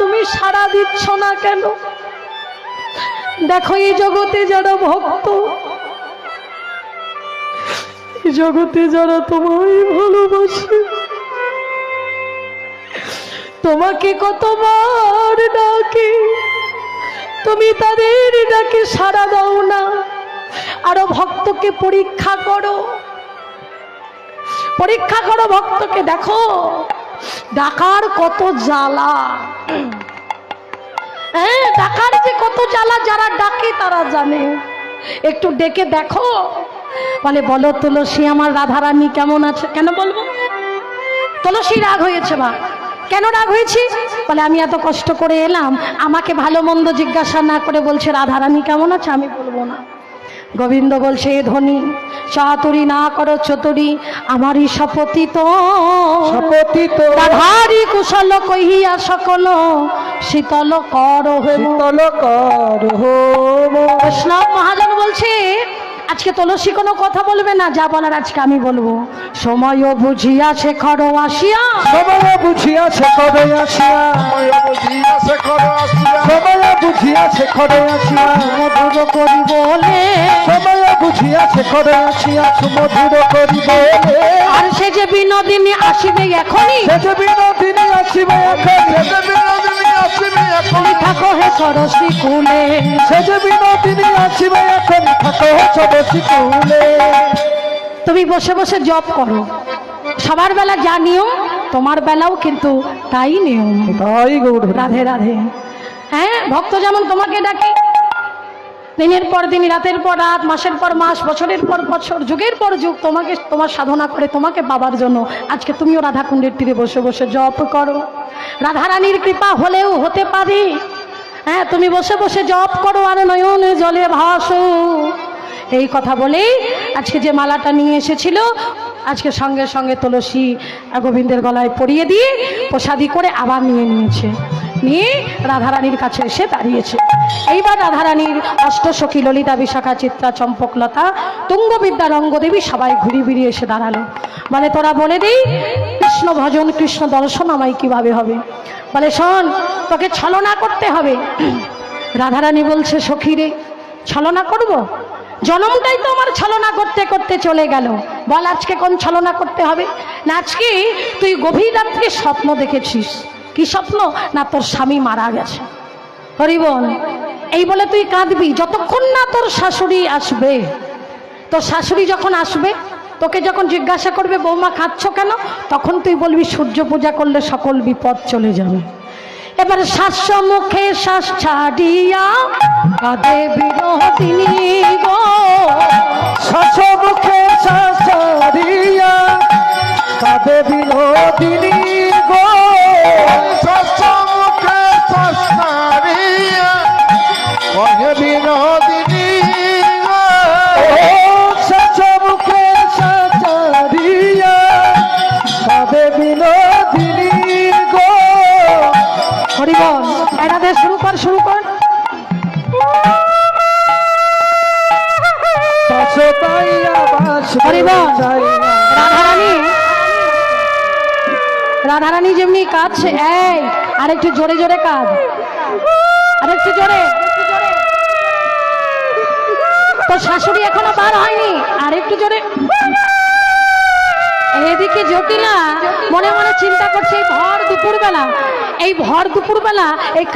তুমি সাড়া দিচ্ছ না কেন? দেখো, এই জগতে যারা ভক্ত, এই জগতে যারা তোমায় ভালোবাসে, তোমাকে কতবার ডাকে, তুমি তাদের ডাকে সাড়া দাও না। আরও ভক্তকে পরীক্ষা করো। পরীক্ষা করো ভক্তকে, দেখো, ডাকার কত জ্বালা। জ্বালা যারা ডাকে তারা জানে। একটু ডেকে দেখো। বলে বলো তুলসী আমার রাধারানী কেমন আছে? কেন বলব? তুলসী রাগ হয়েছে মা। কেন রাগ হয়েছি? বলে আমি এত কষ্ট করে এলাম। আমাকে ভালো মন্দ জিজ্ঞাসা না করে বলছে রাধারানী কেমন আছে? আমি বলব না। গোবিন্দ বলছে "এ ধনী চাতুরি না করো চতুরি আমারই শপথিত। শপথিত। রাধারি কুশল কহিয়া সকল শীতল কর শীতল কর বৈষ্ণব মহাজন বলছে আজকে তুলসী কোনো কথা বলবে না যা বলার আজকে আমি বলব। সময় বুঝিয়া শেখর আসিয়া। সময় বুঝিয়া শেখরে আসিয়া। সময় বুঝিয়া শেখর আসিয়া। সময় বুঝিয়া শেখরে আসিয়া। মধুর করি বলে সময় বুঝিয়া শেখরে আসিয়া সুমধুর করিব? আর সে যে বিনোদিনী আসিবে এখনই? সে যে বিনোদিনী আসিবে এখন যেতে বিনোদিনী আসিবি এখন তুমি থাকো হে সরস্বী কুলে। সে যে বিনোদিনী আসিবে এখন থাকো সদস্য কুলে। তুমি বসে বসে জব করো। সবার বেলা যা নিয়ম তোমার বেলাও কিন্তু তাই নিয়ম। তাই গৌর। রাধে রাধে। হ্যাঁ ভক্ত যেমন তোমাকে ডাকে দিনের পর দিন, রাতের পর রাত, মাসের পর মাস, বছরের পর বছর, যুগের পর যুগ, তোমাকে, তোমার সাধনা করে, তোমাকে পাবার জন্য আজকে তুমিও রাধাকুণ্ডের তীরে বসে বসে জপ করো। রাধারানীর কৃপা হলেও হতে পারে। হ্যাঁ তুমি বসে বসে জপ করো আর নয়ন জলে ভাসো। এই কথা বলেই আজকে যে মালাটা নিয়ে এসেছিল, আজকে সঙ্গে সঙ্গে তুলসী গোবিন্দের গলায় পরিয়ে দিয়ে প্রসাদি করে আবার নিয়ে নিয়েছে। নিয়ে রাধারানীর কাছে এসে দাঁড়িয়েছে। এইবার রাধারানীর অষ্টসখী ললিতা বিশাখা চিত্রা চম্পকলতা তুঙ্গবিদ্যা রঙ্গদেবী সবাই ঘুরি ঘুরি এসে দাঁড়াল। বলে, তোরা বলে দিই, কৃষ্ণ ভজন, কৃষ্ণ দর্শন আমায় কীভাবে হবে? বলে, শোন, তোকে ছলনা করতে হবে। রাধারানী বলছে, সখী রে, ছলনা করব? জনমটাই তো আমার ছলনা করতে করতে চলে গেল। বল, আজকে কোন ছলনা করতে হবে? না আজকে তুই গভীর রাত্রে স্বপ্ন দেখেছিস। কি স্বপ্ন? না, তোর স্বামী মারা গেছে। হরিবল, এই বলে তুই কাঁদবি। যতক্ষণ না তোর শাশুড়ি আসবে, তোর শাশুড়ি যখন আসবে, তোকে যখন জিজ্ঞাসা করবে, বৌমা খাচ্ছ কেন? তখন তুই বলবি, সূর্য পূজা করলে সকল বিপদ চলে যাবে। এবার শ্বাস মুখে শ্বাস ছাড়িয়া কাঁদে গো। শ্বাস মুখে শাসারিয়া শুরু কর। শুরু কর শাসতাইয়া বাস হরিবল যাইয়া রাধারানী। রাধারানী যেমনি কাঁদছে এই আরেকটু জোরে জোরে কাঁদ। আরেকটু জোরে। তোর শাশুড়ি এখনও বার হয়নি। আরেকটু জোরে। এদিকে জটিলা মনে মনে চিন্তা করছে এই ভর দুপুরবেলা এই ভর দুপুরবেলা এই